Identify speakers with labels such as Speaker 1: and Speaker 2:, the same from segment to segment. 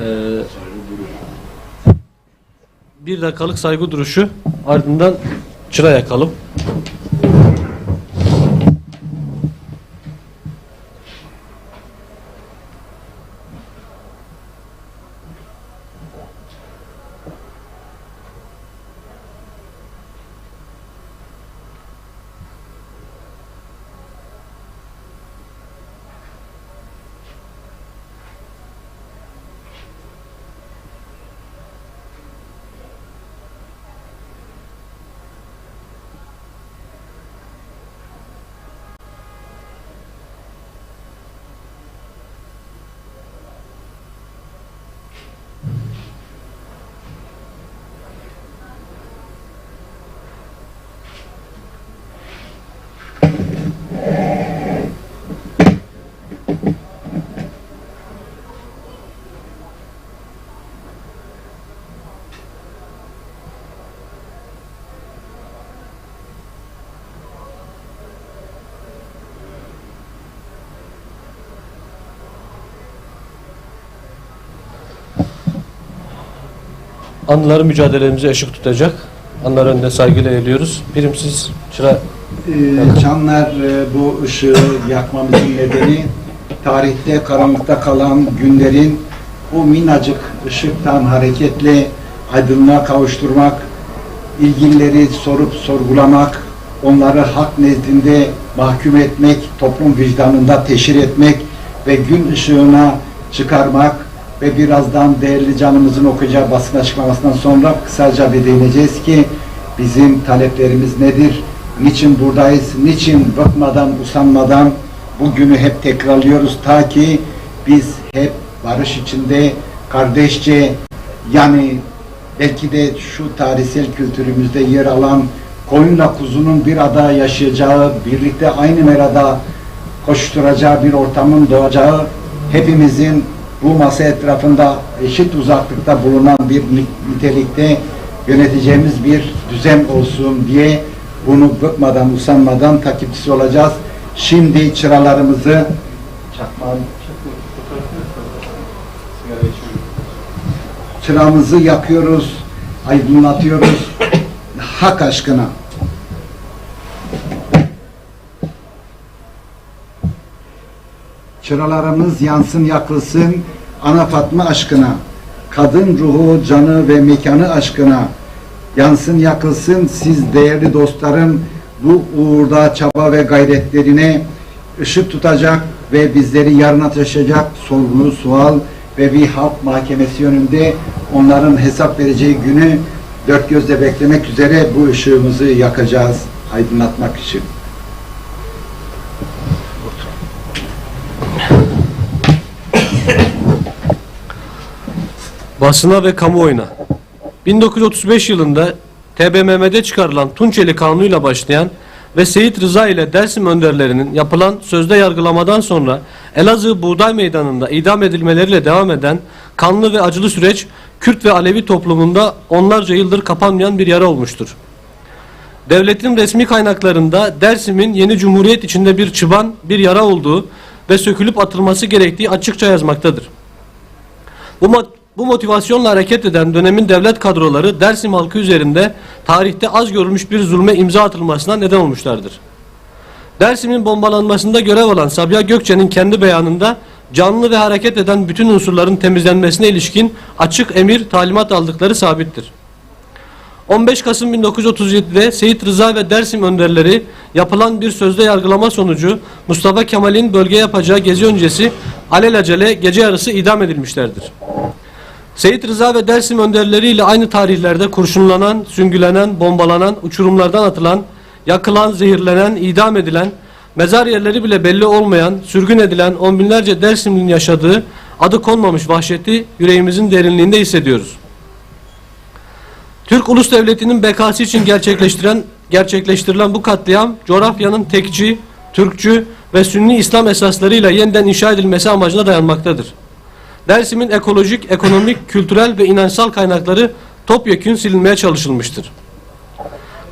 Speaker 1: Ee, bir dakikalık saygı duruşu ardından çıra yakalım. Anıları mücadelemize ışık tutacak. Anlar önünde saygıyla eğiliyoruz. Birimsiz çıra
Speaker 2: Ee, e, bu ışığı yakmamızın nedeni tarihte karanlıkta kalan günlerin bu minnacık ışıktan hareketle aydınlığa kavuşturmak, ilgilileri sorup sorgulamak, onları hak nezdinde mahkum etmek, toplum vicdanında teşhir etmek ve gün ışığına çıkarmak ve birazdan değerli canımızın okuyacağı basın açıklamasından sonra kısaca bir değineceğiz ki bizim taleplerimiz nedir? Niçin buradayız? Niçin bıkmadan, usanmadan bu günü hep tekrarlıyoruz ta ki biz hep barış içinde, kardeşçe yani belki de şu tarihsel kültürümüzde yer alan koyunla kuzunun bir arada yaşayacağı, birlikte aynı merada koşturacağı bir ortamın doğacağı, hepimizin bu masa etrafında eşit uzaklıkta bulunan bir ni- nitelikte yöneteceğimiz bir düzen olsun diye bunu bıkmadan, usanmadan takipçisi olacağız. Şimdi çıralarımızı çakmağın çıramızı yakıyoruz, aydınlatıyoruz hak aşkına. Çıralarımız yansın yakılsın ana Fatma aşkına. Kadın ruhu, canı ve mekanı aşkına. Yansın yakılsın siz değerli dostlarım bu uğurda çaba ve gayretlerine ışık tutacak ve bizleri yarına taşıyacak sorgulu sual ve bir halk mahkemesi yönünde onların hesap vereceği günü dört gözle beklemek üzere bu ışığımızı yakacağız aydınlatmak için.
Speaker 1: Basına ve kamuoyuna. 1935 yılında TBMM'de çıkarılan Tunçeli Kanunu'yla başlayan ve Seyit Rıza ile Dersim önderlerinin yapılan sözde yargılamadan sonra Elazığ Buğday Meydanı'nda idam edilmeleriyle devam eden kanlı ve acılı süreç Kürt ve Alevi toplumunda onlarca yıldır kapanmayan bir yara olmuştur. Devletin resmi kaynaklarında Dersim'in yeni cumhuriyet içinde bir çıban, bir yara olduğu ve sökülüp atılması gerektiği açıkça yazmaktadır. Bu, bu motivasyonla hareket eden dönemin devlet kadroları Dersim halkı üzerinde tarihte az görülmüş bir zulme imza atılmasına neden olmuşlardır. Dersim'in bombalanmasında görev alan Sabiha Gökçe'nin kendi beyanında canlı ve hareket eden bütün unsurların temizlenmesine ilişkin açık emir talimat aldıkları sabittir. 15 Kasım 1937'de Seyit Rıza ve Dersim önderleri yapılan bir sözde yargılama sonucu Mustafa Kemal'in bölge yapacağı gezi öncesi alelacele gece yarısı idam edilmişlerdir. Seyit Rıza ve Dersim önderleriyle aynı tarihlerde kurşunlanan, süngülenen, bombalanan, uçurumlardan atılan, yakılan, zehirlenen, idam edilen, mezar yerleri bile belli olmayan, sürgün edilen on binlerce Dersimli'nin yaşadığı adı konmamış vahşeti yüreğimizin derinliğinde hissediyoruz. Türk Ulus Devleti'nin bekası için gerçekleştiren gerçekleştirilen bu katliam coğrafyanın tekçi, Türkçü ve Sünni İslam esaslarıyla yeniden inşa edilmesi amacına dayanmaktadır. Dersim'in ekolojik, ekonomik, kültürel ve inançsal kaynakları topyekün silinmeye çalışılmıştır.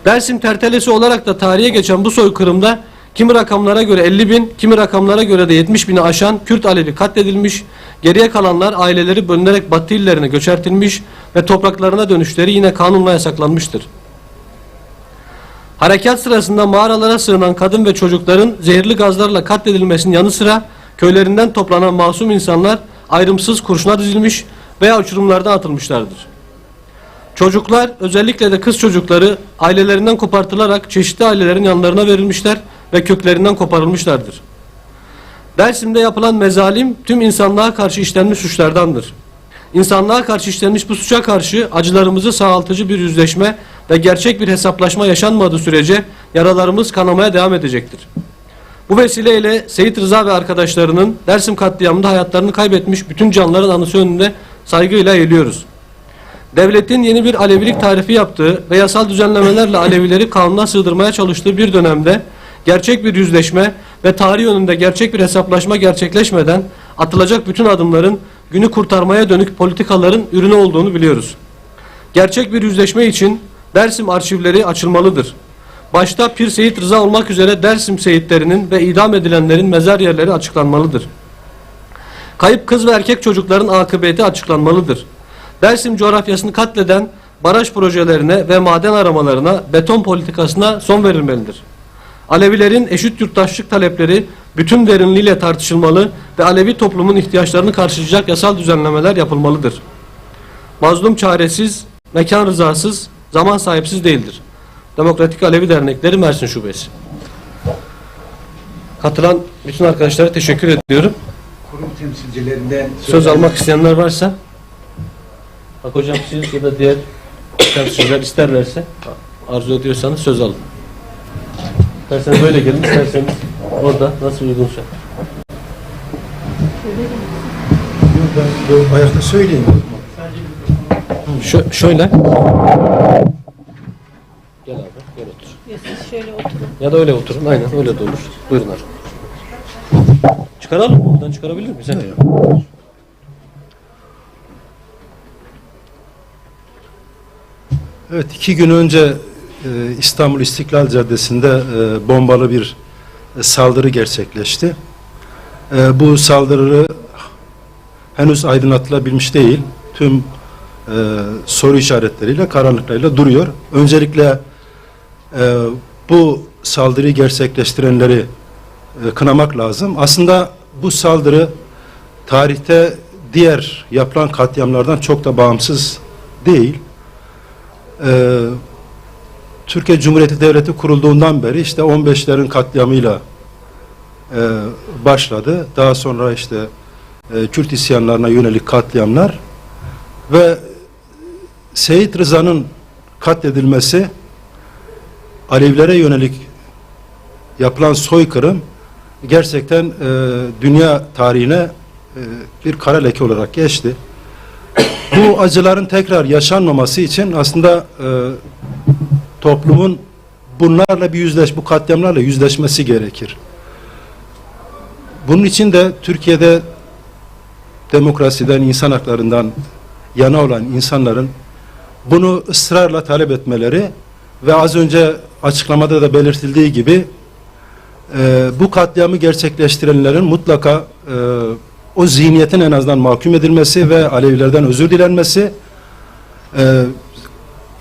Speaker 1: Dersim tertelesi olarak da tarihe geçen bu soykırımda kimi rakamlara göre 50 bin, kimi rakamlara göre de 70 bini aşan Kürt Alevi katledilmiş, geriye kalanlar aileleri bölünerek batı illerine göçertilmiş ve topraklarına dönüşleri yine kanunla yasaklanmıştır. Harekat sırasında mağaralara sığınan kadın ve çocukların zehirli gazlarla katledilmesinin yanı sıra köylerinden toplanan masum insanlar ayrımsız kurşuna dizilmiş veya uçurumlardan atılmışlardır. Çocuklar özellikle de kız çocukları ailelerinden kopartılarak çeşitli ailelerin yanlarına verilmişler ve köklerinden koparılmışlardır. Dersim'de yapılan mezalim tüm insanlığa karşı işlenmiş suçlardandır. İnsanlığa karşı işlenmiş bu suça karşı acılarımızı sağaltıcı bir yüzleşme ve gerçek bir hesaplaşma yaşanmadığı sürece yaralarımız kanamaya devam edecektir. Bu vesileyle Seyit Rıza ve arkadaşlarının Dersim katliamında hayatlarını kaybetmiş bütün canların anısı önünde saygıyla eğiliyoruz. Devletin yeni bir Alevilik tarifi yaptığı ve yasal düzenlemelerle Alevileri kanuna sığdırmaya çalıştığı bir dönemde gerçek bir yüzleşme ve tarih önünde gerçek bir hesaplaşma gerçekleşmeden atılacak bütün adımların günü kurtarmaya dönük politikaların ürünü olduğunu biliyoruz. Gerçek bir yüzleşme için Dersim arşivleri açılmalıdır. Başta Pir Seyit Rıza olmak üzere Dersim seyitlerinin ve idam edilenlerin mezar yerleri açıklanmalıdır. Kayıp kız ve erkek çocukların akıbeti açıklanmalıdır. Dersim coğrafyasını katleden baraj projelerine ve maden aramalarına, beton politikasına son verilmelidir. Alevilerin eşit yurttaşlık talepleri bütün derinliğiyle tartışılmalı ve Alevi toplumun ihtiyaçlarını karşılayacak yasal düzenlemeler yapılmalıdır. Mazlum çaresiz, mekan rızasız, zaman sahipsiz değildir. Demokratik Alevi Dernekleri Mersin Şubesi. Katılan bütün arkadaşlara teşekkür ediyorum.
Speaker 2: Kurum temsilcilerinden
Speaker 1: Söz almak isteyenler varsa Bak hocam siz ya da diğer temsilciler isterlerse arzu ediyorsanız söz alın. İsterseniz böyle gelin, isterseniz orada nasıl uygunsa.
Speaker 3: Ben ayakta söyleyeyim.
Speaker 1: Şö şöyle. Gel otur.
Speaker 4: Ya siz şöyle oturun.
Speaker 1: Ya da öyle oturun, aynen öyle de olur. Buyurun abi. Çıkaralım mı? Buradan çıkarabilir miyiz? he?
Speaker 3: Evet iki gün önce e, İstanbul İstiklal Caddesi'nde e, bombalı bir e, saldırı gerçekleşti. E, bu saldırı henüz aydınlatılabilmiş değil. Tüm e, soru işaretleriyle, karanlıklarıyla duruyor. Öncelikle e, bu saldırıyı gerçekleştirenleri e, kınamak lazım. Aslında bu saldırı tarihte diğer yapılan katliamlardan çok da bağımsız değil. Ee, Türkiye Cumhuriyeti Devleti kurulduğundan beri işte 15'lerin katliamıyla e, başladı. Daha sonra işte e, Kürt isyanlarına yönelik katliamlar ve Seyit Rıza'nın katledilmesi Alevilere yönelik yapılan soykırım gerçekten e, dünya tarihine e, bir kara leke olarak geçti bu acıların tekrar yaşanmaması için aslında e, toplumun bunlarla bir yüzleş, bu katliamlarla yüzleşmesi gerekir. Bunun için de Türkiye'de demokrasiden, insan haklarından yana olan insanların bunu ısrarla talep etmeleri ve az önce açıklamada da belirtildiği gibi e, bu katliamı gerçekleştirenlerin mutlaka e, o zihniyetin en azından mahkum edilmesi ve Alevilerden özür dilenmesi e,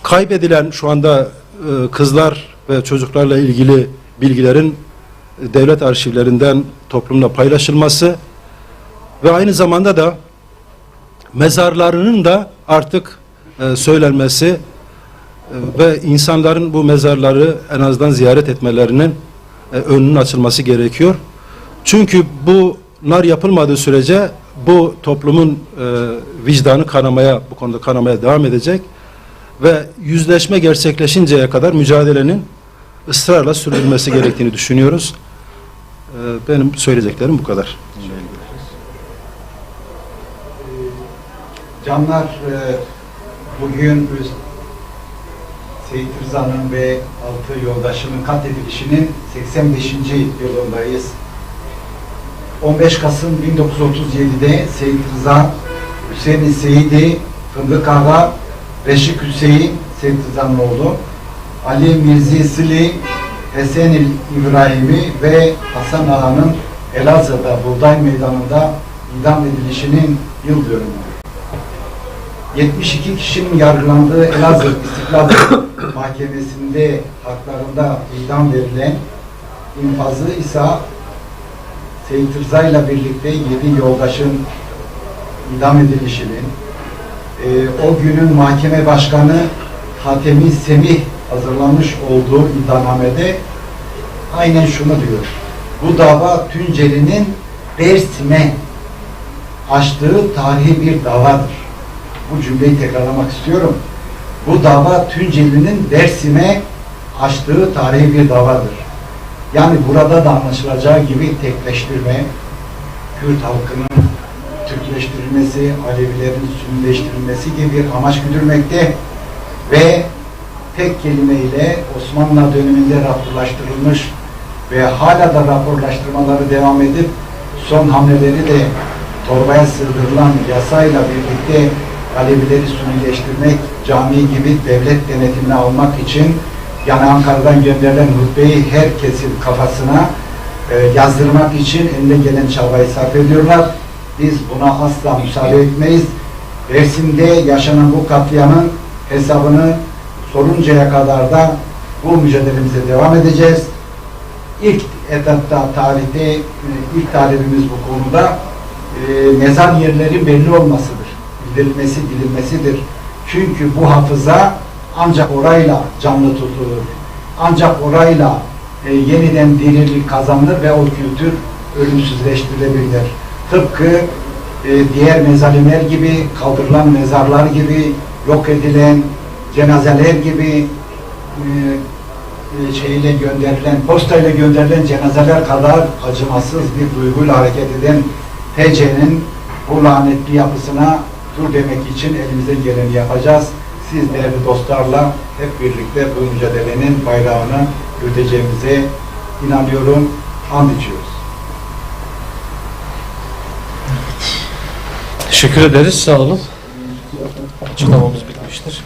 Speaker 3: kaybedilen şu anda e, kızlar ve çocuklarla ilgili bilgilerin e, devlet arşivlerinden toplumla paylaşılması ve aynı zamanda da mezarlarının da artık e, söylenmesi ve insanların bu mezarları en azından ziyaret etmelerinin e, önünün açılması gerekiyor. Çünkü bunlar yapılmadığı sürece bu toplumun e, vicdanı kanamaya, bu konuda kanamaya devam edecek ve yüzleşme gerçekleşinceye kadar mücadelenin ısrarla sürdürülmesi gerektiğini düşünüyoruz. E, benim söyleyeceklerim bu kadar.
Speaker 2: Canlar e, bugün Seyit Rıza'nın ve altı yoldaşının katledilişinin 85. yılındayız. 15 Kasım 1937'de Seyit Rıza, Hüseyin Seyidi, Fındık Ağa, Reşik Hüseyin, Seyit Rıza'nın oğlu, Ali Mirzi Sili, Esenil İbrahim'i ve Hasan Ağa'nın Elazığ'da Buğday Meydanı'nda idam edilişinin yıl dönümü. 72 kişinin yargılandığı Elazığ İstiklal Mahkemesi'nde haklarında idam verilen infazı ise Seyit Rıza ile birlikte yedi yoldaşın idam edilişinin e, o günün mahkeme başkanı Hatemi Semih hazırlamış olduğu iddianamede aynen şunu diyor. Bu dava Tunceli'nin Dersim'e açtığı tarihi bir davadır. Bu cümleyi tekrarlamak istiyorum. Bu dava Tunceli'nin Dersim'e açtığı tarihi bir davadır. Yani burada da anlaşılacağı gibi tekleştirme, Kürt halkının Türkleştirilmesi, Alevilerin Sünnileştirilmesi gibi bir amaç güdülmekte ve tek kelimeyle Osmanlı döneminde raporlaştırılmış ve hala da raporlaştırmaları devam edip son hamleleri de torbaya sığdırılan yasayla birlikte Alevileri Sünnileştirmek, cami gibi devlet denetimine almak için yani Ankara'dan gönderilen hutbeyi herkesin kafasına e, yazdırmak için eline gelen çabayı sarf ediyorlar. Biz buna asla müsaade etmeyiz. Dersim'de yaşanan bu katliamın hesabını soruncaya kadar da bu mücadelemize devam edeceğiz. İlk etapta tarihte e, ilk talebimiz bu konuda e, mezar yerlerin belli olmasıdır. Bildirilmesi, bilinmesidir. Çünkü bu hafıza ancak orayla canlı tutulur. Ancak orayla e, yeniden dirilik kazanılır ve o kültür ölümsüzleştirilebilir. Tıpkı e, diğer mezalimer gibi, kaldırılan mezarlar gibi, yok edilen cenazeler gibi e, e, şeyle gönderilen, postayla gönderilen cenazeler kadar acımasız bir duyguyla hareket eden TC'nin bu lanetli yapısına dur demek için elimizden geleni yapacağız. Siz değerli dostlarla hep birlikte bu mücadelenin bayrağını yürüteceğimize inanıyorum, and içiyoruz.
Speaker 1: Teşekkür ederiz. Sağ olun. Açıklamamız bitmiştir.